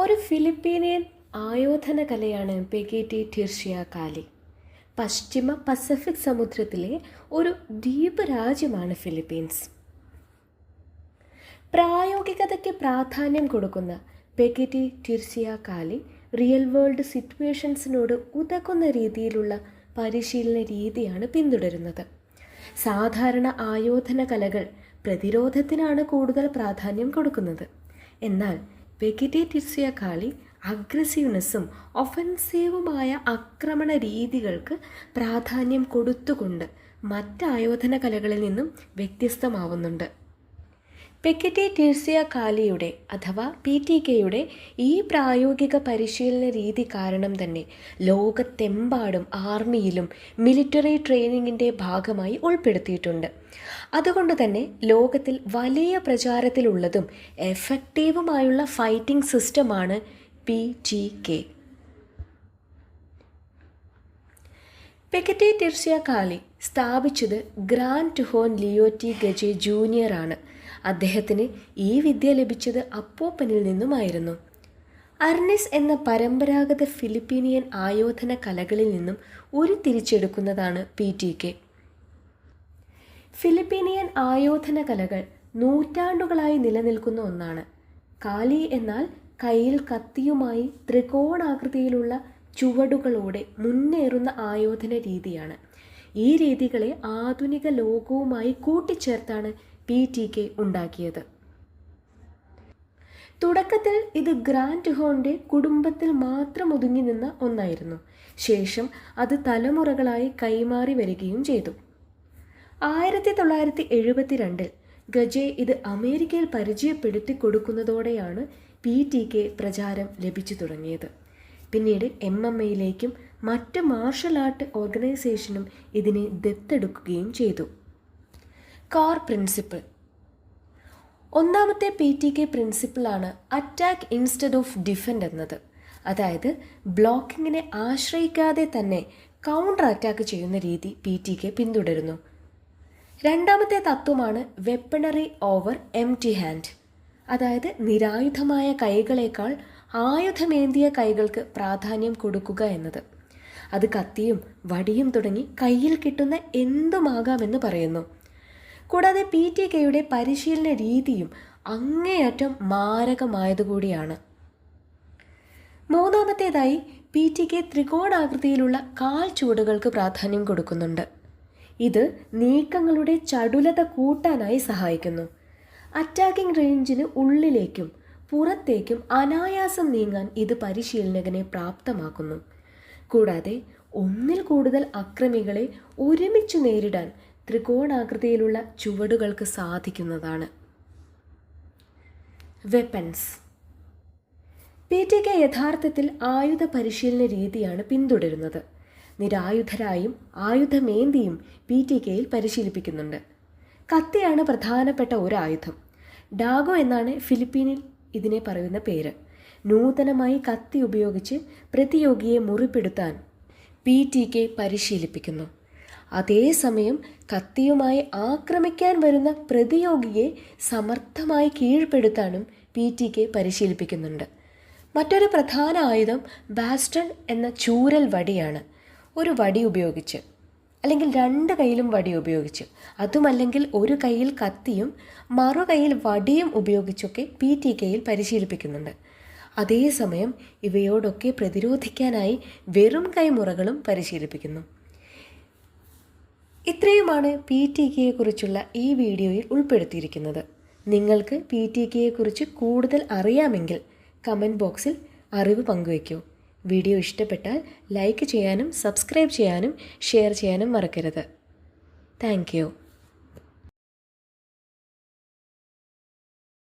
ഒരു ഫിലിപ്പീനിയൻ ആയോധന കലയാണ് പെഗേറ്റി ടിർഷ്യ കാലി. പശ്ചിമ പസഫിക് സമുദ്രത്തിലെ ഒരു ദ്വീപ് രാജ്യമാണ് ഫിലിപ്പീൻസ്. പ്രായോഗികതയ്ക്ക് പ്രാധാന്യം കൊടുക്കുന്ന പെഗറ്റി ടിർസിയ കാലി റിയൽ വേൾഡ് സിറ്റുവേഷൻസിനോട് ഉതകുന്ന രീതിയിലുള്ള പരിശീലന രീതിയാണ് പിന്തുടരുന്നത്. സാധാരണ ആയോധന കലകൾ പ്രതിരോധത്തിനാണ് കൂടുതൽ പ്രാധാന്യം കൊടുക്കുന്നത്. എന്നാൽ പെഗറ്റി ടിർസിയ കാളി അഗ്രസീവ്നെസ്സും ഒഫൻസീവുമായ ആക്രമണ രീതികൾക്ക് പ്രാധാന്യം കൊടുത്തുകൊണ്ട് മറ്റ് ആയോധന കലകളിൽ നിന്നും വ്യത്യസ്തമാവുന്നുണ്ട്. പെക്കറ്റി ടിർസിയ കാലിയുടെ അഥവാ പി ടി കെയുടെ ഈ പ്രായോഗിക പരിശീലന രീതി കാരണം തന്നെ ലോകത്തെമ്പാടും ആർമിയിലും മിലിറ്ററി ട്രെയിനിങ്ങിന്റെ ഭാഗമായി ഉൾപ്പെടുത്തിയിട്ടുണ്ട്. അതുകൊണ്ട് തന്നെ ലോകത്തിൽ വലിയ പ്രചാരത്തിലുള്ളതും എഫക്റ്റീവുമായുള്ള ഫൈറ്റിംഗ് സിസ്റ്റമാണ് P T K Pekiti Tirsia Kali സ്ഥാപിച്ചത് grand tuhon Leo T Gaje junior ആണ്. അദ്ദേഹത്തിന് ഈ വിദ്യ ലഭിച്ചത് അപ്പോപ്പനിൽ നിന്നുമായിരുന്നു. അർണിസ് എന്ന പരമ്പരാഗത ഫിലിപ്പീനിയൻ ആയോധന കലകളിൽ നിന്നും ഉരുത്തിരിച്ചെടുക്കുന്നതാണ് പി ടി കെ ഫിലിപ്പീനിയൻ ആയോധന കലകൾ നൂറ്റാണ്ടുകളായി നിലനിൽക്കുന്ന ഒന്നാണ്. കാലി എന്നാൽ കയ്യിൽ കത്തിയുമായി ത്രികോണാകൃതിയിലുള്ള ചുവടുകളോടെ മുന്നേറുന്ന ആയോധന രീതിയാണ്. ഈ രീതികളെ ആധുനിക ലോകവുമായി കൂട്ടിച്ചേർത്താണ് പി ടി കെ ഉണ്ടാക്കിയത്. തുടക്കത്തിൽ ഇത് ഗ്രാൻഡ് ഹോണിന്റെ കുടുംബത്തിൽ മാത്രം ഒതുങ്ങി നിന്ന ഒന്നായിരുന്നു. ശേഷം അത് തലമുറകളായി കൈമാറി വരികയും ചെയ്തു. ആയിരത്തി തൊള്ളായിരത്തി എഴുപത്തിരണ്ടിൽ ഗജെ ഇത് അമേരിക്കയിൽ പരിചയപ്പെടുത്തി കൊടുക്കുന്നതോടെയാണ് പി ടി കെ പ്രചാരം ലഭിച്ചു തുടങ്ങിയത്. പിന്നീട് എം എം എയിലേക്കും മറ്റ് മാർഷൽ ആർട്ട് ഓർഗനൈസേഷനും ഇതിനെ ദത്തെടുക്കുകയും ചെയ്തു. കാർ പ്രിൻസിപ്പിൾ ഒന്നാമത്തെ പി ടി കെ പ്രിൻസിപ്പിളാണ് അറ്റാക്ക് ഇൻസ്റ്റഡ് ഓഫ് ഡിഫെൻഡ് എന്നത്. അതായത് ബ്ലോക്കിങ്ങിനെ ആശ്രയിക്കാതെ തന്നെ കൗണ്ടർ അറ്റാക്ക് ചെയ്യുന്ന രീതി പി ടി കെ പിന്തുടരുന്നു. രണ്ടാമത്തെ തത്വമാണ് weaponry over empty hand അതായത് നിരായുധമായ കൈകളേക്കാൾ ആയുധമേന്തിയ കൈകൾക്ക് പ്രാധാന്യം കൊടുക്കുക എന്നത്. അത് കത്തിയും വടിയും തുടങ്ങി കയ്യിൽ കിട്ടുന്ന എന്തുമാകാമെന്ന് പറയുന്നു. കൂടാതെ പി ടി കെയുടെ പരിശീലന രീതിയും അങ്ങേയറ്റം മാരകമായതുകൂടിയാണ്. മൂന്നാമത്തേതായി പി ടി കെ ത്രികോണാകൃതിയിലുള്ള കാൽ ചൂടുകൾക്ക് പ്രാധാന്യം കൊടുക്കുന്നുണ്ട്. ഇത് നീക്കങ്ങളുടെ ചടുലത കൂട്ടാനായി സഹായിക്കുന്നു. അറ്റാക്കിംഗ് റേഞ്ചിന് ഉള്ളിലേക്കും പുറത്തേക്കും അനായാസം നീങ്ങാൻ ഇത് പരിശീലകനെ പ്രാപ്തമാക്കുന്നു. കൂടാതെ ഒന്നിൽ കൂടുതൽ അക്രമികളെ ഒരുമിച്ച് നേരിടാൻ ത്രികോണാകൃതിയിലുള്ള ചുവടുകൾക്ക് സാധിക്കുന്നതാണ്. വെപ്പൻസ് പി ടി കെ യഥാർത്ഥത്തിൽ ആയുധ പരിശീലന രീതിയാണ് പിന്തുടരുന്നത്. നിരായുധരായും ആയുധമേന്തിയും പി ടി കെയിൽ പരിശീലിപ്പിക്കുന്നുണ്ട്. കത്തിയാണ് പ്രധാനപ്പെട്ട ഒരു ആയുധം ഡാഗോ എന്നാണ് ഫിലിപ്പീനിൽ ഇതിനെ പറയുന്ന പേര്. നൂതനമായി കത്തി ഉപയോഗിച്ച് പ്രതിയോഗിയെ മുറിപ്പെടുത്താൻ പി ടി കെ പരിശീലിപ്പിക്കുന്നു. അതേസമയം കത്തിയുമായി ആക്രമിക്കാൻ വരുന്ന പ്രതിയോഗിയെ സമർത്ഥമായി കീഴ്പ്പെടുത്താനും പി ടി കെ പരിശീലിപ്പിക്കുന്നുണ്ട്. മറ്റൊരു പ്രധാന ആയുധം ബാസ്റ്റൺ എന്ന ചൂരൽ വടിയാണ്. ഒരു വടി ഉപയോഗിച്ച് അല്ലെങ്കിൽ രണ്ട് കൈയിലും വടി ഉപയോഗിച്ച്. അതുമല്ലെങ്കിൽ ഒരു കൈയിൽ കത്തിയും മറു കൈയിൽ വടിയും ഉപയോഗിച്ചൊക്കെ പി ടി കെയിൽ പരിശീലിപ്പിക്കുന്നുണ്ട്. അതേസമയം ഇവയോടൊക്കെ പ്രതിരോധിക്കാനായി വെറും കൈമുറകളും പരിശീലിപ്പിക്കുന്നു. ഇത്രയുമാണ് പി ടി കെയെക്കുറിച്ചുള്ള ഈ വീഡിയോയിൽ ഉൾപ്പെടുത്തിയിരിക്കുന്നത്. നിങ്ങൾക്ക് പി ടി കെയെക്കുറിച്ച് കൂടുതൽ അറിയാമെങ്കിൽ കമന്റ് ബോക്സിൽ അറിവ് പങ്കുവയ്ക്കൂ. വീഡിയോ ഇഷ്ടപ്പെട്ടാൽ ലൈക്ക് ചെയ്യാനും സബ്സ്ക്രൈബ് ചെയ്യാനും ഷെയർ ചെയ്യാനും മറക്കരുത്. താങ്ക്